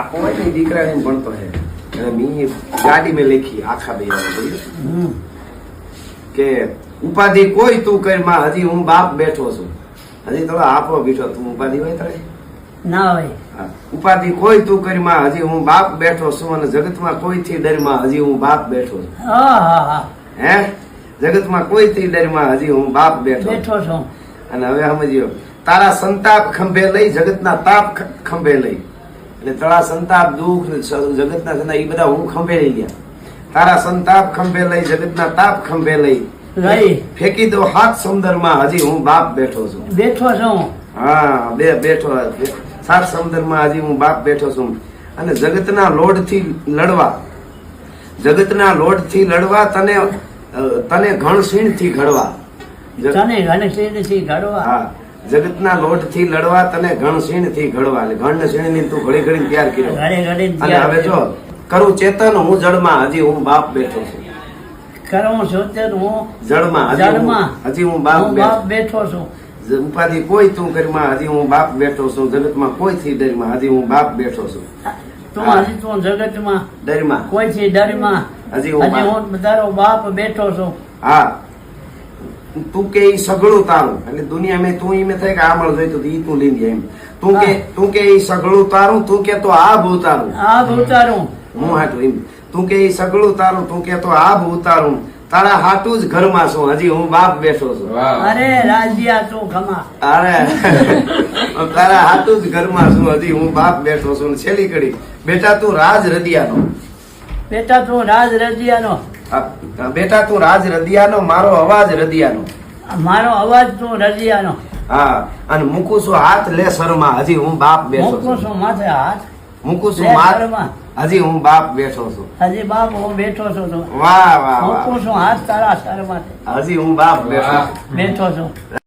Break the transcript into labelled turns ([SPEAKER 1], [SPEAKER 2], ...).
[SPEAKER 1] આપો હોય ને દીકરાને ભણતો હે. અને મી ગાડી મેં લેખી આખા બે કે ઉપાધિ કોઈ તું કરમાં હજી હું બાપ બેઠો છું. હજી તો આપો બેઠો તું ઉપાધિ હોય તારે?
[SPEAKER 2] ના હોય.
[SPEAKER 1] ઉપાધિ કોઈ તું કરી માં હજી હું બાપ બેઠો છું અને જગતમાં કોઈથી ડરમાં હજી હું બાપ બેઠો છું.
[SPEAKER 2] હા હા હા.
[SPEAKER 1] હે? જગતમાં કોઈથી ડરમાં હજી હું બાપ બેઠો.
[SPEAKER 2] બેઠો છું.
[SPEAKER 1] અને હવે સમજ્યો તારા સંતાપ ખંભે લઈ જગતના તાપ ખંભે લઈ. એટલે તળા સંતાપ દુઃખ જગતના સંતાપ એ બધા હું ખંભે લઈ ગયા. તારા સંતાપ ખંભે લઈ જગતના તાપ ખંભે લઈ.
[SPEAKER 2] લઈ.
[SPEAKER 1] ફેંકી દો હાથ સમુદરમાં હજી હું બાપ બેઠો છું.
[SPEAKER 2] બેઠો છું.
[SPEAKER 1] હા બે બેઠો સાત સમુદરમાં હજી હું બાપ બેઠો છું. અને જગતના લોડથી લડવા. જગતના લોડથી લડવા તને તને ઘણસીણથી ઘડવા.
[SPEAKER 2] તને ઘનશ્રીથી ઘડવા.
[SPEAKER 1] હા. જગતના લોટથી લડવા તને ઘણસીણથી ઘડવા. ઘણસીણની તું ઘડી ઘડી તૈયાર કર્યો. અને હવે જો કરું ચેતન હું જળમાં હજી હું બાપ બેઠો છું.
[SPEAKER 2] કરું ચેતન હું જળમાં
[SPEAKER 1] હજી હું બાપ બેઠો
[SPEAKER 2] છું.
[SPEAKER 1] ઉપાધિ કોઈ તું કરીમાં હજી હું બાપ બેઠો છું. જગતમાં કોઈ થી ડરમાં હજી હું બાપ બેઠો છું.
[SPEAKER 2] તું હજી તું જગતમાં.
[SPEAKER 1] ડરમાં.
[SPEAKER 2] કોઈથી ડરમાં.
[SPEAKER 1] હજી હું
[SPEAKER 2] તારો બાપ બેઠો છું.
[SPEAKER 1] હા. તું કે ઈ સગળું તારું. એટલે દુનિયામાં તું ઈ મેં થાય કે આ મળ જોઈતું ઈ તું લઈ એમ. તું કે તું કે ઈ સગળું તારું તું કે તો આ ભૂ તારું
[SPEAKER 2] આ ઉતારું
[SPEAKER 1] હું હાટું એમ. તું કે ઈ સગળું તારું તું કે તો આ ભૂ તારું તારા હાટું જ ઘરમાં છું. હજી હું બાપ બેઠો છું.
[SPEAKER 2] અરે રાજ્યા તું ખમા.
[SPEAKER 1] અરે. તારા હાટું જ ઘરમાં છું. હજી હું બાપ બેઠો છું. છેલ્લી કડી. બેટા તું રાજ રદિયાનો.
[SPEAKER 2] બેટા તું રાજ રજિયાનો
[SPEAKER 1] બેટા તું રાજ રદિયાનો મારો અવાજ રદિયાનો.
[SPEAKER 2] મારો અવાજ તું રજિયાનો
[SPEAKER 1] હા અને મૂકું છું હાથ લે શરમાં હજી હું બાપ બેઠો
[SPEAKER 2] મૂકું
[SPEAKER 1] છું
[SPEAKER 2] માથે હાથ
[SPEAKER 1] મૂકું છું માથ હજી હું બાપ બેઠો છું.
[SPEAKER 2] હજી બાપ હું બેઠો છું તું.
[SPEAKER 1] વાહ વાહ
[SPEAKER 2] મૂકું છું હાથ તારા સર
[SPEAKER 1] હજી હું બાપ બેઠો
[SPEAKER 2] બેઠો છું.